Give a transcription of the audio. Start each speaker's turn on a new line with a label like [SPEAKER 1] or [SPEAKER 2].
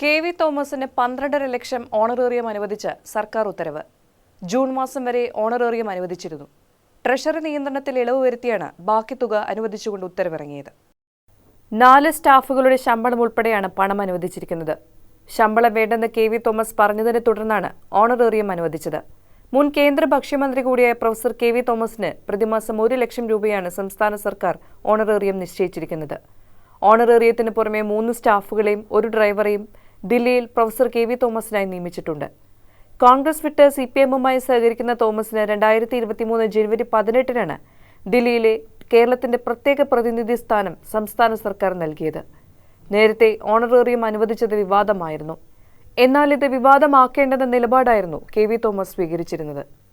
[SPEAKER 1] K V തോമസിന് പന്ത്രണ്ടര ലക്ഷം honorarium അനുവദിച്ച് സർക്കാർ ഉത്തരവ്. ജൂൺ മാസം വരെ ഓണറേറിയം അനുവദിച്ചിരുന്നു. ട്രഷറി നിയന്ത്രണത്തിൽ ഇളവ് വരുത്തിയാണ് ബാക്കി തുക അനുവദിച്ചുകൊണ്ട് ഉത്തരവിറങ്ങിയത്. നാല് സ്റ്റാഫുകളുടെ ശമ്പളം ഉൾപ്പെടെയാണ് പണം അനുവദിച്ചിരിക്കുന്നത്. ശമ്പളം വേണ്ടെന്ന് കെ വി തോമസ് പറഞ്ഞതിനെ തുടർന്നാണ് ഓണറേറിയം അനുവദിച്ചത്. മുൻ കേന്ദ്ര ഭക്ഷ്യമന്ത്രി കൂടിയായ പ്രൊഫസർ കെ വി തോമസിന് പ്രതിമാസം ഒരു ലക്ഷം രൂപയാണ് സംസ്ഥാന സർക്കാർ ഓണറേറിയം നിശ്ചയിച്ചിരിക്കുന്നത്. ഓണറേറിയത്തിന് പുറമെ മൂന്ന് സ്റ്റാഫുകളെയും ഒരു ഡ്രൈവറെയും ദില്ലിയിൽ പ്രൊഫസർ കെ വി തോമസിനായി നിയമിച്ചിട്ടുണ്ട്. കോൺഗ്രസ് വിട്ട് സി പി എമ്മുമായി സഹകരിക്കുന്ന തോമസിന് രണ്ടായിരത്തി ഇരുപത്തിമൂന്ന് ജനുവരി പതിനെട്ടിനാണ് ദില്ലിയിലെ കേരളത്തിന്റെ പ്രത്യേക പ്രതിനിധി സ്ഥാനം സംസ്ഥാന സർക്കാർ നൽകിയത്. നേരത്തെ ഓണറേറിയം അനുവദിച്ചത് വിവാദമായിരുന്നു. എന്നാൽ ഇത് വിവാദമാക്കേണ്ടെന്ന നിലപാടായിരുന്നു കെ വി തോമസ് സ്വീകരിച്ചിരുന്നത്.